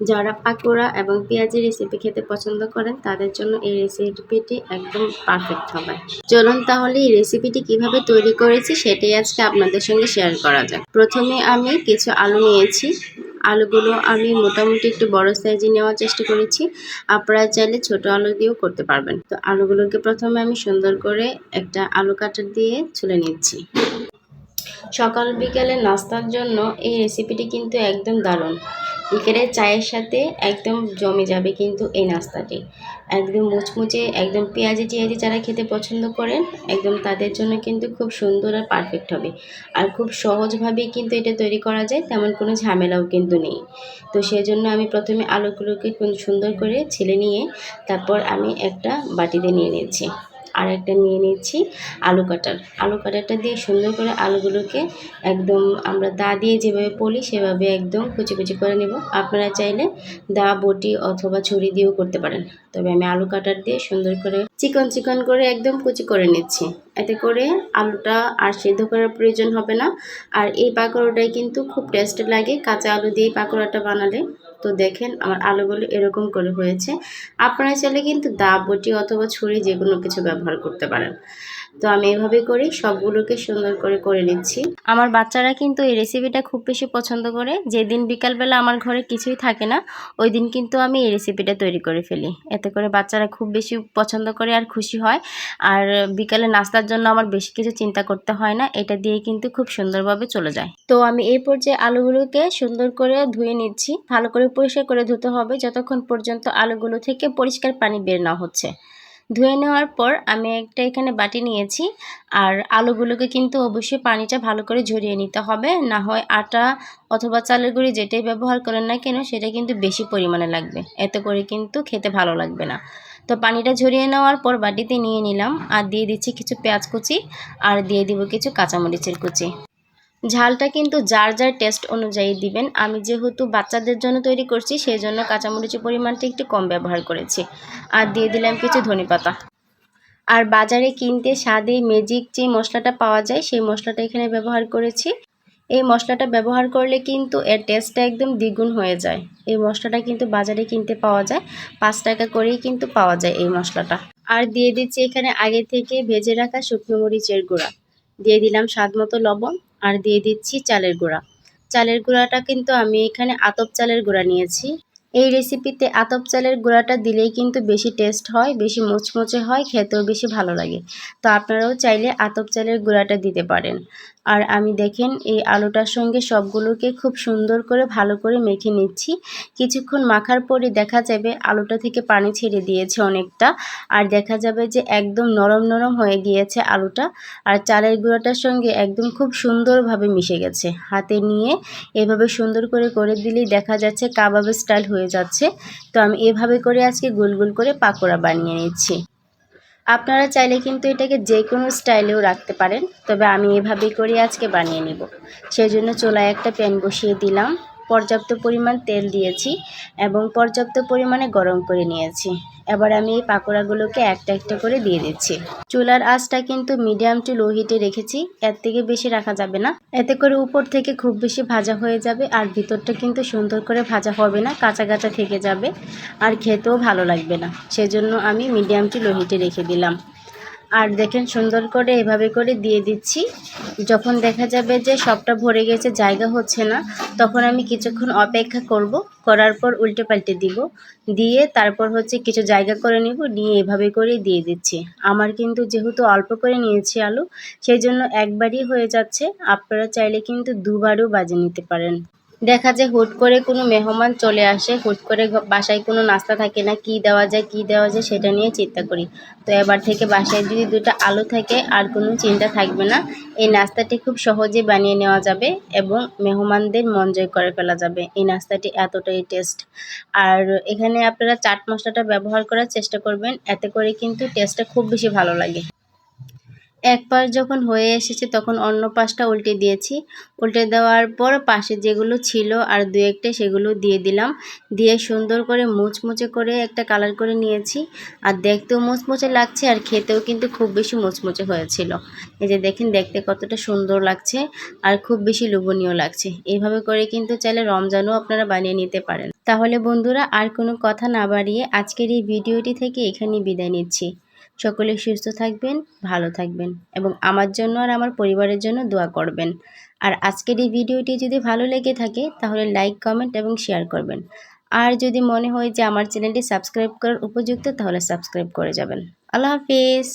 যারা পাকোড়া এবং পেঁয়াজি রেসিপি খেতে পছন্দ করেন, তাদের জন্য এই রেসিপিটি একদম পারফেক্ট হবে। চলুন তাহলে এই রেসিপিটি কীভাবে তৈরি করেছি সেটাই আজকে আপনাদের সঙ্গে শেয়ার করা যাক। প্রথমে আমি কিছু আলু নিয়েছি। আলুগুলো আমি মোটামুটি একটু বড় সাইজে নেওয়ার চেষ্টা করেছি। আপনারা চাইলে ছোট আলু দিয়েও করতে পারবেন। তো আলুগুলোকে প্রথমে আমি সুন্দর করে একটা আলু কাটার দিয়ে ছুলে নিচ্ছি। সকাল বিকালে নাস্তার জন্য এই রেসিপিটি কিন্তু একদম দারুণ। বিকেলে চায়ের সাথে একদম জমে যাবে কিন্তু এই নাস্তাটি। একদম মুচমুচে, একদম পেঁয়াজি টিয়াজি যারা খেতে পছন্দ করেন, একদম তাদের জন্য কিন্তু খুব সুন্দর আর পারফেক্ট হবে। আর খুব সহজভাবেই কিন্তু এটা তৈরি করা যায়, তেমন কোনো ঝামেলাও কিন্তু নেই। তো সেজন্য আমি প্রথমে আলুগুলোকে সুন্দর করে ছেলে নিয়ে তারপর আমি একটা বাটিতে নিয়ে নিচ্ছি আর একটা নিয়ে নিচ্ছি আলু কাটার। আলু কাটারটা দিয়ে সুন্দর করে আলুগুলোকে একদম আমরা দা দিয়ে যেভাবে পলি সেভাবে একদম কুচি কুচি করে নেব। আপনারা চাইলে দা, বটি অথবা ছুরি দিয়েও করতে পারেন। তবে আমি আলু কাটার দিয়ে সুন্দর করে চিকন চিকন করে একদম কুচি করে নিচ্ছি। এতে করে আলুটা আর সেদ্ধ করার প্রয়োজন হবে না। আর এই পাকোড়াটাই কিন্তু খুব টেস্ট লাগে। কাঁচা আলু দিয়ে পাকোড়াটা বানালে তো দেখেন আমার আলুগুলো এরকম করে হয়েছে। আপনারা চাইলে কিন্তু দা বটি অথবা ছুরি যে কোনো কিছু ব্যবহার করতে পারেন। তো আমি এভাবে করি সবগুলোকে সুন্দর করে করে নিচ্ছি। আমার বাচ্চারা কিন্তু এই রেসিপিটা খুব বেশি পছন্দ করে। যেদিন বিকালবেলা আমার ঘরে কিছুই থাকে না, ওই দিন কিন্তু আমি এই রেসিপিটা তৈরি করে ফেলি। এতে করে বাচ্চারা খুব বেশি পছন্দ করে আর খুশি হয়। আর বিকালে নাস্তার জন্য আমার বেশি কিছু চিন্তা করতে হয় না, এটা দিয়ে কিন্তু খুব সুন্দরভাবে চলে যায়। তো আমি এই পর্যায়ে আলুগুলোকে সুন্দর করে ধুয়ে নিচ্ছি। ভালো করে পরিষ্কার করে ধুতে হবে। যতক্ষণ পর্যন্ত আলুগুলো থেকে পরিষ্কার পানি বের না হচ্ছে। ধুয়ে নেওয়ার পর আমি একটা এখানে বাটি নিয়েছি। আর আলুগুলোকে কিন্তু অবশ্যই পানিটা ভালো করে ঝরিয়ে নিতে হবে। না হয় আটা অথবা চালের গুঁড়ি যেটাই ব্যবহার করেন না কেন, সেটা কিন্তু বেশি পরিমাণে লাগবে। এতে করে কিন্তু খেতে ভালো লাগবে না। তো পানিটা ঝরিয়ে নেওয়ার পর বাটিতে নিয়ে নিলাম। আর দিয়ে দিচ্ছি কিছু পেঁয়াজ কুচি। আর দিয়ে দিব কিছু কাঁচামরিচের কুচি। ঝালটা কিন্তু যার যার টেস্ট অনুযায়ী দিবেন। আমি যেহেতু বাচ্চাদের জন্য তৈরি করছি সেই জন্য কাঁচামরিচের পরিমাণটা একটু কম ব্যবহার করেছি। আর দিয়ে দিলাম কিছু ধনেপাতা। আর বাজারে কিনতে স্বাদে ম্যাজিক যে মশলাটা পাওয়া যায়, সেই মশলাটা এখানে ব্যবহার করেছি। এই মশলাটা ব্যবহার করলে কিন্তু এর টেস্টটা একদম দ্বিগুণ হয়ে যায়। এই মশলাটা কিন্তু বাজারে কিনতে পাওয়া যায়। পাঁচ টাকা করেই কিন্তু পাওয়া যায় এই মশলাটা। আর দিয়ে দিচ্ছি এখানে আগে থেকে ভেজে রাখা শুকনো মরিচের গুঁড়া। দিয়ে দিলাম স্বাদ মতো লবণ। আর দিয়ে দিচ্ছি চালের গুঁড়া। চালের গুঁড়াটা কিন্তু আমি এখানে আতপ চালের গুঁড়া নিয়েছি। এই রেসিপিতে আতপ চালের গুঁড়াটা দিলেই কিন্তু বেশি টেস্ট হয়, বেশি মুচমুচে হয়, খেতেও বেশি ভালো লাগে। তো আপনারাও চাইলে আতপ চালের গুঁড়াটা দিতে পারেন। আর আমি দেখেন এই আলুটার সঙ্গে সবগুলোকে খুব সুন্দর করে ভালো করে মেখে নিচ্ছি। কিছুক্ষণ মাখার পরে দেখা যাবে আলুটা থেকে পানি ছেড়ে দিয়েছে অনেকটা। আর দেখা যাবে যে একদম নরম নরম হয়ে গিয়েছে আলুটা। আর চালের গুঁড়াটার সঙ্গে একদম খুব সুন্দরভাবে মিশে গেছে। হাতে নিয়ে এভাবে সুন্দর করে করে দিলেই দেখা যাচ্ছে কাবাবের স্টাইল হয়ে যাচ্ছে। তো আমি এভাবে করে আজকে গোল গোল করে পাকোড়া বানিয়ে নিচ্ছি। আপনারা চাইলে কিন্তু এটাকে যে কোনো স্টাইলেও রাখতে পারেন, তবে আমি এভাবেই করে আজকে বানিয়ে নিব। সেই জন্য চোলায় একটা প্যান বসিয়ে দিলাম। পর্যাপ্ত পরিমাণ তেল দিয়েছি এবং পর্যাপ্ত পরিমাণে গরম করে নিয়েছি। এবার আমি এই পাকোড়াগুলোকে একটা একটা করে দিয়ে দিচ্ছি। চুলার আঁচটা কিন্তু মিডিয়াম টু লো হিটে রেখেছি, এর থেকে বেশি রাখা যাবে না। এতে করে উপর থেকে খুব বেশি ভাজা হয়ে যাবে আর ভিতরটা কিন্তু সুন্দর করে ভাজা হবে না, কাঁচা কাঁচা থেকে যাবে আর খেতেও ভালো লাগবে না। সেজন্য আমি মিডিয়াম টু লো হিটে রেখে দিলাম। আর দেখেন সুন্দর করে এভাবে করে দিয়ে দিচ্ছি। যখন দেখা যাবে যে সবটা ভরে গেছে, জায়গা হচ্ছে না, তখন আমি কিছুক্ষণ অপেক্ষা করব। করার পর উল্টে পাল্টে দিব। দিয়ে তারপর হচ্ছে কিছু জায়গা করে নিব, নিয়ে এভাবে করে দিয়ে দিচ্ছি। আমার কিন্তু যেহেতু অল্প করে নিয়েছি আলু, সেই জন্য একবারই হয়ে যাচ্ছে। আপনারা চাইলে কিন্তু দুবারও বাজে নিতে পারেন। দেখা যায় হুট করে কোনো মেহমান চলে আসে, হুট করে বাসায় কোনো নাস্তা থাকে না, কি দেওয়া যায়, কি দেওয়া যায় সেটা নিয়ে চিন্তা করি। তো এবার থেকে বাসায় যদি দুটো আলু থাকে আর কোনো চিন্তা থাকবে না, এই নাস্তাটি খুব সহজে বানিয়ে নেওয়া যাবে এবং মেহমানদের মন জয় করে ফেলা যাবে। এই নাস্তাটি এতটাই টেস্ট। আর এখানে আপনারা চাট মশলাটা ব্যবহার করার চেষ্টা করবেন, এতে করে কিন্তু টেস্টটা খুব বেশি ভালো লাগে। এক পাশ যখন হয়ে এসেছে, তখন অন্য পাশটা উল্টে দিয়েছি। উল্টে দেওয়ার পর পাশে যেগুলো ছিল আর দু একটা সেগুলো দিয়ে দিলাম। দিয়ে সুন্দর করে মুচমুচে করে একটা কালার করে নিয়েছি। আর দেখতেও মুচমুচে লাগছে আর খেতেও কিন্তু খুব বেশি মুচমুচে হয়েছিল। এই যে দেখেন, দেখতে কতটা সুন্দর লাগছে আর খুব বেশি লোভনীয় লাগছে। এইভাবে করে কিন্তু চাইলে রমজানও আপনারা বানিয়ে নিতে পারেন। তাহলে বন্ধুরা, আর কোনো কথা না বাড়িয়ে আজকের এই ভিডিওটি থেকে এখানেই বিদায় নিচ্ছি। সকলে সুস্থ থাকবেন, ভালো থাকবেন এবং আমার জন্য আর আমার পরিবারের জন্য দোয়া করবেন। আর আজকের এই ভিডিওটি যদি ভালো লেগে থাকে তাহলে লাইক কমেন্ট এবং শেয়ার করবেন। আর যদি মনে হয় যে আমার চ্যানেলটি সাবস্ক্রাইব করার উপযুক্ত তাহলে সাবস্ক্রাইব করে যাবেন। আল্লাহ হাফিজ!